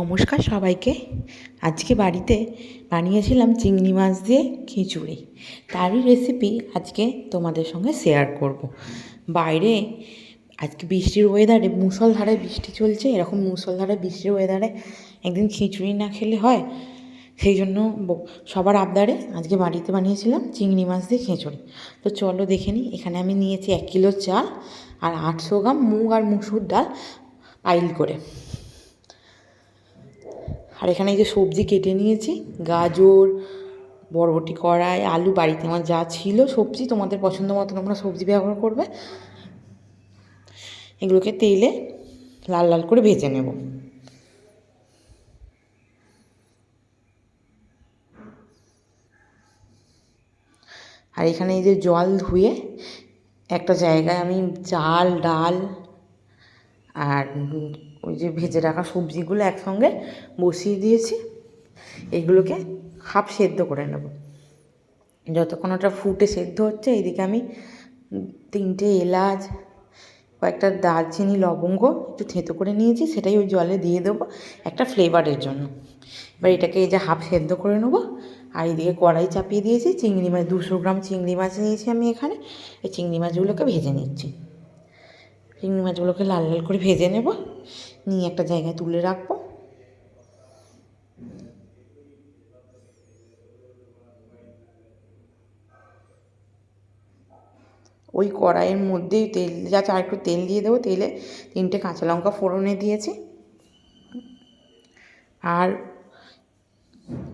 নমস্কার সবাইকে। আজকে বাড়িতে বানিয়েছিলাম চিংড়ি মাছ দিয়ে খিচুড়ি। তারই রেসিপি আজকে তোমাদের সঙ্গে শেয়ার করব। বাইরে আজকে বৃষ্টির ওয়েদারে মুষলধারে বৃষ্টি চলছে, এরকম মুষলধারে বৃষ্টির ওয়েদারে একদিন খিচুড়ি না খেলে হয়। সেই জন্য সবার আবদারে আজকে বাড়িতে বানিয়েছিলাম চিংড়ি মাছ দিয়ে খিচুড়ি। তো চলো দেখে নিই, এখানে আমি নিয়েছি এক কিলো চাল আর আটশো গ্রাম মুগ আর মুসুর ডাল পাইল করে। আর এখানে এই যে সবজি কেটে নিয়েছি, গাজর, বরবটি কড়াই, আলু, বাড়িতে আমার যা ছিল সবজি, তোমাদের পছন্দ মতো তোমরা সবজি ব্যবহার করবে। এগুলোকে তেলে লাল লাল করে ভেজে নেব। আর এখানে এই যে জল ধুয়ে একটা জায়গায় আমি চাল, ডাল আর ওই যে ভেজে রাখা সবজিগুলো একসঙ্গে বসিয়ে দিয়েছি। এগুলোকে হাফ সেদ্ধ করে নেব। যতক্ষণ ওটা ফুটে সেদ্ধ হচ্ছে, এইদিকে আমি তিনটে এলাচ, কয়েকটা দারচিনি, লবঙ্গ একটু থেঁতো করে নিয়েছি, সেটাই ওই জলে দিয়ে দেবো একটা ফ্লেভারের জন্য। এবার এটাকে এই যে হাফ সেদ্ধ করে নেব, আর এইদিকে কড়াই চাপিয়ে দিয়েছি, চিংড়ি মাছ, দুশো গ্রাম চিংড়ি মাছ নিয়েছি আমি এখানে। এই চিংড়ি মাছগুলোকে ভেজে নিচ্ছি। চিংড়ি মাছগুলোকে লাল লাল করে ভেজে নেব। নিয়ে একটা জায়গায় তুলে রাখব। ওই কড়াইয়ের মধ্যেই তেল যা আর একটু তেল দিয়ে দেবো, তেলে তিনটে কাঁচা লঙ্কা ফোড়নে দিয়েছি। আর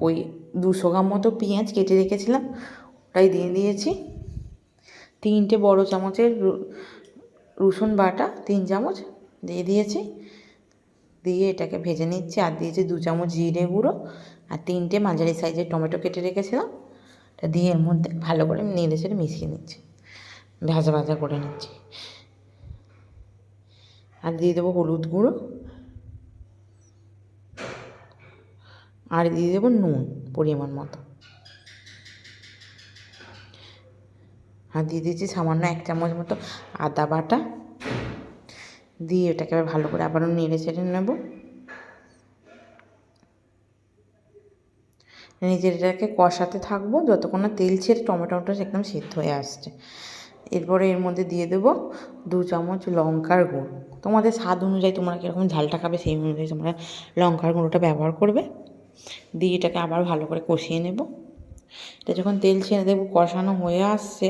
ওই দুশো গ্রাম মতো পেঁয়াজ কেটে রেখেছিলাম, ওটাই দিয়ে দিয়েছি। তিনটে বড় চামচের রসুন বাটা, তিন চামচ দিয়ে দিয়েছি। দিয়ে এটাকে ভেজে নিচ্ছি। আর দিয়েছি দু চামচ জিরে গুঁড়ো আর তিনটে মাঝারি সাইজের টমেটো কেটে রেখেছিলাম, এটা দিয়ে এর মধ্যে ভালো করে নেড়ে চেড়ে মিশিয়ে নিচ্ছি। ভাজা ভাজা করে নিচ্ছি। আর দিয়ে দেবো হলুদ গুঁড়ো। আর দিয়ে দেবো নুন পরিমাণ মতো। আর দিয়ে দিয়েছি সামান্য এক চামচ মতো আদা বাটা। দিয়ে এটাকে আবার ভালো করে আবারও নেড়ে চেড়ে নেব। নিজের এটাকে কষাতে থাকব যতক্ষণ না তেল ছেড়ে টমেটোটা একদম সিদ্ধ হয়ে আসছে। এরপরে এর মধ্যে দিয়ে দেবো দু চামচ লঙ্কার গুঁড়ো। তোমাদের স্বাদ অনুযায়ী তোমরা কীরকম ঝালটা খাবে সেই অনুযায়ী তোমরা লঙ্কার গুঁড়োটা ব্যবহার করবে। দিয়ে এটাকে আবার ভালো করে কষিয়ে নেব। এটা যখন তেল ছেড়ে দেবো কষানো হয়ে আসছে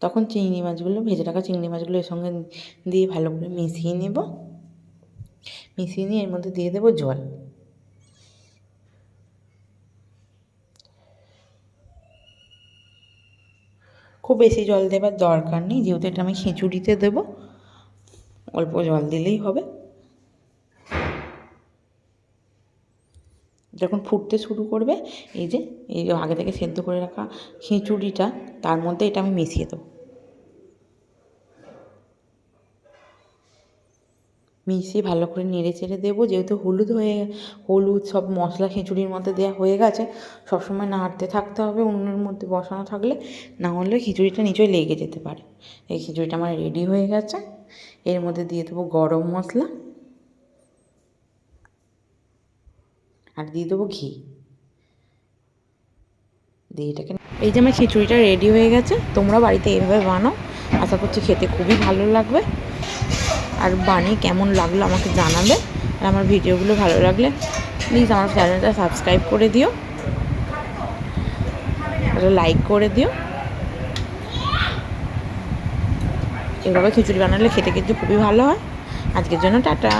তখন চিংড়ি মাছগুলো, ভেজে রাখা চিংড়ি মাছগুলো এর সঙ্গে দিয়ে ভালো করে মিশিয়ে নেব। মিশিয়ে নিয়ে এর মধ্যে দিয়ে দেবো জল। খুব বেশি জল দেবার দরকার নেই, যেহেতু এটা আমি খিচুড়িতে দেবো, অল্প জল দিলেই হবে। যখন ফুটতে শুরু করবে, এই যে এই যে আগে থেকে সেদ্ধ করে রাখা খিচুড়িটা, তার মধ্যে এটা আমি মিশিয়ে দেবো। মিশিয়ে ভালো করে নেড়ে চেড়ে দেবো, যেহেতু হলুদ হয়ে, হলুদ সব মশলা খিচুড়ির মধ্যে দেওয়া হয়ে গেছে, সবসময় নাড়তে থাকতে হবে, উনুনের মধ্যে বসানো থাকলে, না হলে খিচুড়িটা নিচয় লেগে যেতে পারে। এই খিচুড়িটা আমার রেডি হয়ে গেছে, এর মধ্যে দিয়ে দেবো গরম মশলা। আর দিয়ে দেবো ঘি। দিয়ে এটাকে এই যে আমার খিচুড়িটা রেডি হয়ে গেছে, তোমরা বাড়িতে এইভাবে বানাও। আশা করছি খেতে খুবই ভালো লাগবে। আর বানিয়ে কেমন লাগল আমাকে জানাবে। আর আমার ভিডিওগুলো ভালো লাগলে প্লিজ আমার চ্যানেলটা সাবস্ক্রাইব করে দিও। একটা লাইক করে দিও। এভাবে খিচুড়ি বানালে খেতে কিন্তু খুবই ভালো হয়। আজকের জন্য টাটা।